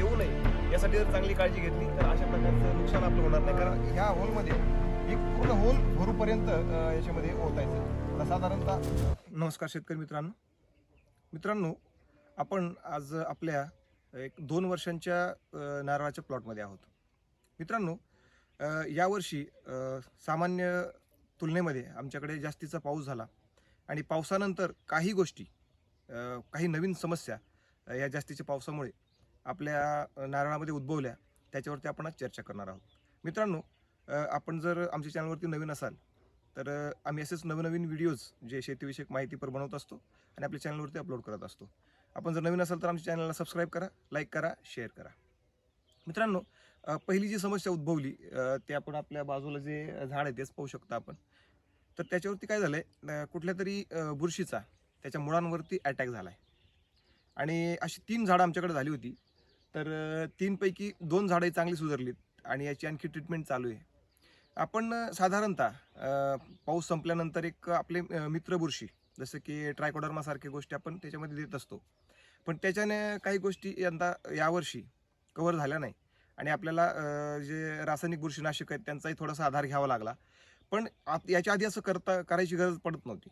येऊ नये. यासाठी जर चांगली काळजी घेतली तर अशा प्रकारचं नुकसान आपलं होणार नाही. कारण ह्या होलमध्ये एक पूर्ण होल भरूपर्यंत याच्यामध्ये ओतायचं आता साधारणतः नमस्कार शेतकरी मित्रांनो. मित्रांनो आपण आज आपल्या एक दोन वर्षांच्या नारळाच्या प्लॉटमध्ये आहोत. मित्रांनो यावर्षी सामान्य तुलनेमध्ये आमच्याकडे जास्तीचा पाऊस झाला. आणि पावसानंतर काही गोष्टी काही नवीन समस्या या जास्तीच्या पावसामुळे आपल्या नारळामध्ये उद्भवल्या त्याच्यावरती आपण आज चर्चा करणार आहोत. मित्रांनो आपण जर आमच्या चॅनलवरती नवीन असाल तर आम्ही असेच नवनवीन व्हिडिओज जे शेतीविषयक माहितीपर बनवत असतो आणि आपल्या चॅनलवरती अपलोड करत असतो. आपण जर नवीन असाल तर आमच्या चॅनलला सबस्क्राईब करा लाईक करा शेअर करा. मित्रांनो पहिली जी समस्या उद्भवली ते आपण आपल्या बाजूला जे झाड आहे तेच पाहू शकता आपण. तर त्याच्यावरती काय झालं आहे कुठल्या तरी बुरशीचा त्याच्या मुळांवरती अटॅक आहे आणि अशी तीन झाडं आमच्याकडे झाली होती. तर तीनपैकी दोन झाडं चांगली सुधारलीत आणि याची आणखी ट्रीटमेंट चालू आहे. आपण साधारणतः पाऊस संपल्यानंतर एक आपले मित्रबुरशी मित्र बुरशी जसं की ट्रायकोडर्मासारख्या गोष्टी आपण त्याच्यामध्ये देत असतो. पण त्याच्याने काही गोष्टी यंदा यावर्षी कव्हर झाल्या नाही आणि आपल्याला जे रासायनिक बुरशीनाशक आहेत त्यांचाही थोडासा आधार घ्यावा लागला. पण आत याच्या आधी असं करता करायची गरज पडत नव्हती.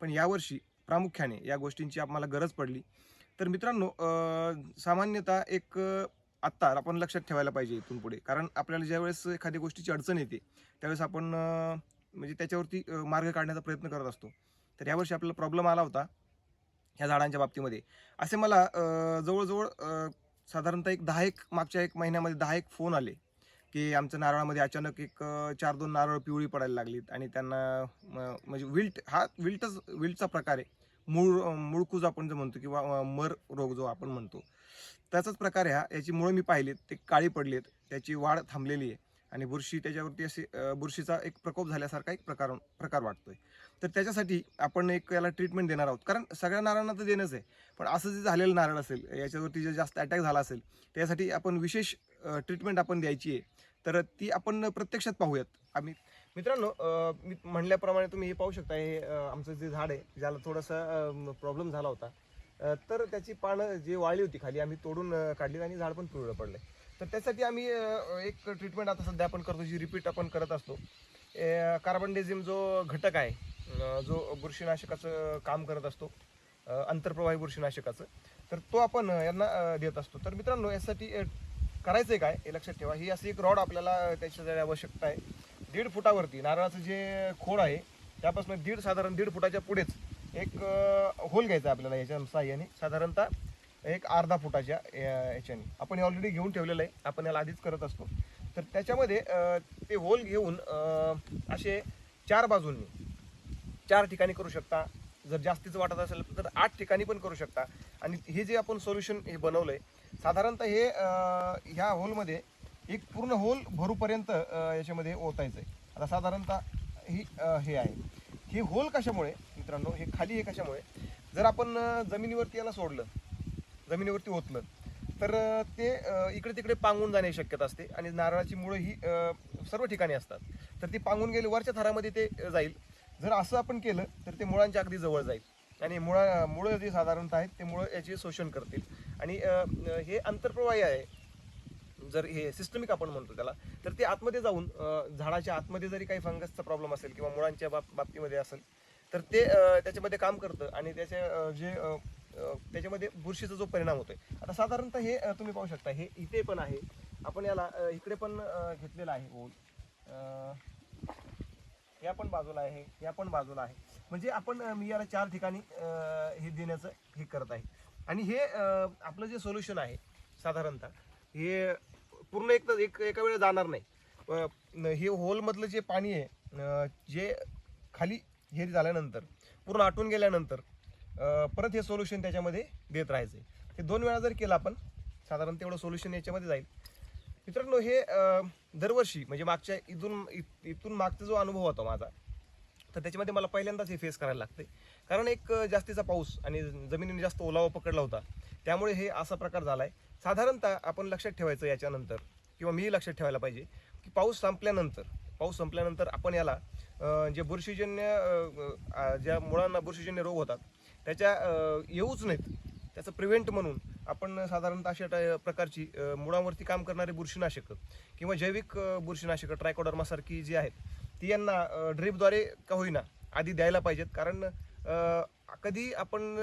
पण यावर्षी प्रामुख्याने या गोष्टींची आम्हाला गरज पडली. तर मित्रांनो सामान्यतः एक आत्ता आपण लक्षात ठेवायला पाहिजे इथून पुढे. कारण आपल्याला ज्यावेळेस एखाद्या गोष्टीची अडचण येते त्यावेळेस आपण म्हणजे त्याच्यावरती मार्ग काढण्याचा प्रयत्न करत असतो. तर यावर्षी आपल्याला प्रॉब्लेम आला होता ह्या झाडांच्या बाबतीमध्ये. असे मला जवळजवळ साधारणतः एक दहा एक मागच्या एक महिन्यामध्ये दहा एक फोन आले की आमच्या नारळामध्ये अचानक एक चार दोन नारळ पिवळी पडायला लागलीत. आणि त्यांना म्हणजे विल्ट हा विल्टच विल्टचा प्रकार आहे. मूळ मुळकूज आपण जो म्हणतो किंवा मर रोग जो आपण म्हणतो त्याचाच प्रकार ह्या याची मुळं मी पाहिलीत ते काळी पडलेत त्याची वाढ थांबलेली आहे आणि बुरशी त्याच्यावरती असे बुरशीचा एक प्रकोप झाल्यासारखा एक प्रकार प्रकार वाटतोय. तर त्याच्यासाठी आपण एक याला ट्रीटमेंट देणार आहोत. कारण सगळ्या नारळांना तर देणंच आहे. पण असं जे झालेलं नारळ असेल याच्यावरती जे जास्त अटॅक झाला असेल त्यासाठी आपण विशेष ट्रीटमेंट आपण द्यायची आहे. तर ती आपण प्रत्यक्षात पाहूयात. आम्ही मित्रांनो मी म्हणल्याप्रमाणे तुम्ही हे पाहू शकता हे आमचं जे झाड आहे ज्याला थोडासा प्रॉब्लेम झाला होता. तर त्याची पानं जी वाळली होती खाली आम्ही तोडून काढली आणि झाड पण पिवळं पडलंय. तर त्यासाठी आम्ही एक ट्रीटमेंट आता सध्या आपण करतो जी रिपीट आपण करत असतो. कार्बनडेझिम जो घटक आहे जो बुरशीनाशकाचं काम करत असतो अंतरप्रवाही आंतरप्रवाही बुरशीनाशकाचं तर तो आपण यांना देत असतो. तर मित्रांनो यासाठी करायचं आहे काय हे लक्षात ठेवा. ही अशी एक रॉड आपल्याला त्याच्यासाठी आवश्यकता आहे. दीड फुटावरती नारळाचं जे खोड आहे त्यापासून दीड साधारण दीड फुटाच्या पुढेच एक होल घ्यायचा आपल्याला याच्या साह्याने साधारणतः एक अर्धा फुटाच्या याच्याने. आपण हे ऑलरेडी घेऊन ठेवलेलं आहे. आपण याला आधीच करत असतो. तर त्याच्यामध्ये ते होल घेऊन असे चार बाजूंनी चार ठिकाणी करू शकता. जर जास्तीचं वाटत असेल तर आठ ठिकाणी पण करू शकता. आणि हे जे आपण सोल्युशन हे बनवलं आहे साधारणतः हे ह्या होलमध्ये एक पूर्ण होल भरूपर्यंत याच्यामध्ये ओतायचं आहे आता साधारणतः ही हे आहे. हे होल कशामुळे? मित्रांनो हे खाली हे कशामुळे? जर आपण जमिनीवरती याला सोडलं जमिनीवरती ओतलं तर ते इकडे तिकडे पांगून जाण्याची शक्यता असते आणि नारळाची मुळं ही सर्व ठिकाणी असतात. तर ती पांगून गेली वरच्या थरामध्ये ते जाईल. जर असं आपण केलं तर ते मुळांच्या अगदी जवळ जाईल. आणि मुळा मुळं जे साधारणतः आहेत ते मुळं याचे शोषण करतील. आणि हे आंतरप्रवाही आहे. जर हे सिस्टमिक आपण म्हणतो त्याला तर ते आतमध्ये जाऊन झाडाच्या आतमध्ये जरी काही फंगसचा प्रॉब्लेम असेल किंवा मुळांच्या बाब बाबतीमध्ये असेल तर ते त्याच्यामध्ये काम करतं आणि त्याचे जे त्याच्यामध्ये बुरशीचा जो परिणाम होतोय. आता साधारणतः हे तुम्ही पाहू शकता हे इथे पण आहे. आपण याला इकडे पण घेतलेलं आहे ओल या पण बाजूला आहे या पण बाजूला आहे. म्हणजे आपण मी याला चार ठिकाणी हे देण्याचं हे करत आहे. आणि हे आपलं जे सोल्युशन आहे साधारणतः हे पूर्ण एक एक एका वेळेला जाणार नाही. हे होलमधलं जे पाणी आहे जे खाली हे झाल्यानंतर पूर्ण आटून गेल्यानंतर परत हे सोल्युशन त्याच्यामध्ये देत राहायचं आहे दोन वेळा जर केलं आपण साधारण तेवढं सोल्युशन याच्यामध्ये जाईल. मित्रांनो हे दरवर्षी म्हणजे मागच्या इथून इथून मागचा जो अनुभव होता माझा तर त्याच्यामध्ये मला पहिल्यांदाच हे फेस करायला लागते कारण एक जास्तीचा पाऊस आणि जमिनीने जास्त ओलावा पकडला होता. त्यामुळे हे असा प्रकार झाला आहे साधारणतः आपण लक्षात ठेवायचं याच्यानंतर किंवा मी लक्षात ठेवायला पाहिजे की पाऊस संपल्यानंतर पाऊस संपल्यानंतर आपण याला जे बुरशीजन्य ज्या मुळांना बुरशीजन्य रोग होतात त्याच्या येऊच नाहीत. त्याचं प्रिव्हेंट म्हणून आपण साधारणतः अशा प्रकारची मुळांवरती काम करणारी बुरशीनाशकं किंवा जैविक बुरशीनाशकं ट्रायकोडर्मासारखी जी आहेत ती यांना ड्रीपद्वारे का होईना आधी द्यायला पाहिजेत. कारण कधी आपण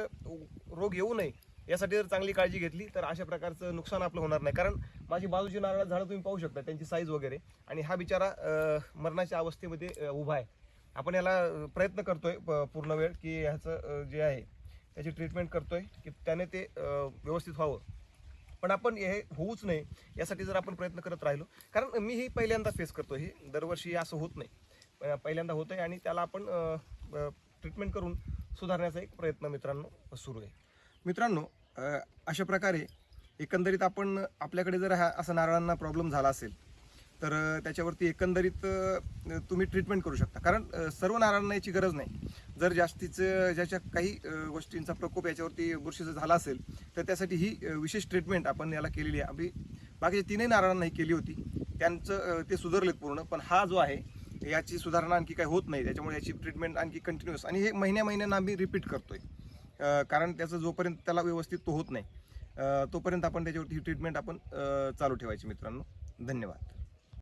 रोग येऊ नये यासाठी जर चांगली काळजी घेतली तर अशा प्रकारचं नुकसान आपलं होणार नाही. कारण माझी बाजूची नारळ झाडं तुम्ही पाहू शकता त्यांची साईज वगैरे. आणि हा बिचारा मरणाच्या अवस्थेमध्ये उभा आहे. आपण याला प्रयत्न करतोय प- पूर्ण वेळ की ह्याचं जे आहे त्याची ट्रीटमेंट करतोय की त्याने ते व्यवस्थित व्हावं. पण आपण हे होऊच नये यासाठी जर आपण प्रयत्न करत राहिलो. कारण मी ही पहिल्यांदा फेस करतो हे दरवर्षी असं होत नाही. पहिल्यांदा होत आहे आणि त्याला आपण ट्रीटमेंट करून सुधारण्याचा एक प्रयत्न मित्रांनो सुरू आहे. मित्रांनो अशा प्रकारे एकंदरीत आपण आपल्याकडे जर हा असा नारळांना प्रॉब्लेम झाला असेल तर त्याच्यावरती एकंदरीत तुम्ही ट्रीटमेंट करू शकता. कारण सर्व नारळांना याची गरज नाही. जर जास्तीचं ज्याच्या काही गोष्टींचा प्रकोप याच्यावरती बुरशीचा झाला असेल तर त्यासाठी ही विशेष ट्रीटमेंट आपण याला केलेली आहे. आम्ही बाकीच्या तीनही नारळांनाही केली होती. त्यांचं ते सुधारलेत पूर्ण पण हा जो आहे याची सुधारणा आणखी काही होत नाही. त्याच्यामुळे याची ट्रीटमेंट आणखी कंटिन्युअस आणि हे महिन्या महिन्यांना आम्ही रिपीट करतोय. आहे कारण त्याचं जोपर्यंत त्याला व्यवस्थित तो होत नाही तोपर्यंत आपण त्याच्यावरती ही ट्रीटमेंट आपण चालू ठेवायची मित्रांनो. धन्यवाद.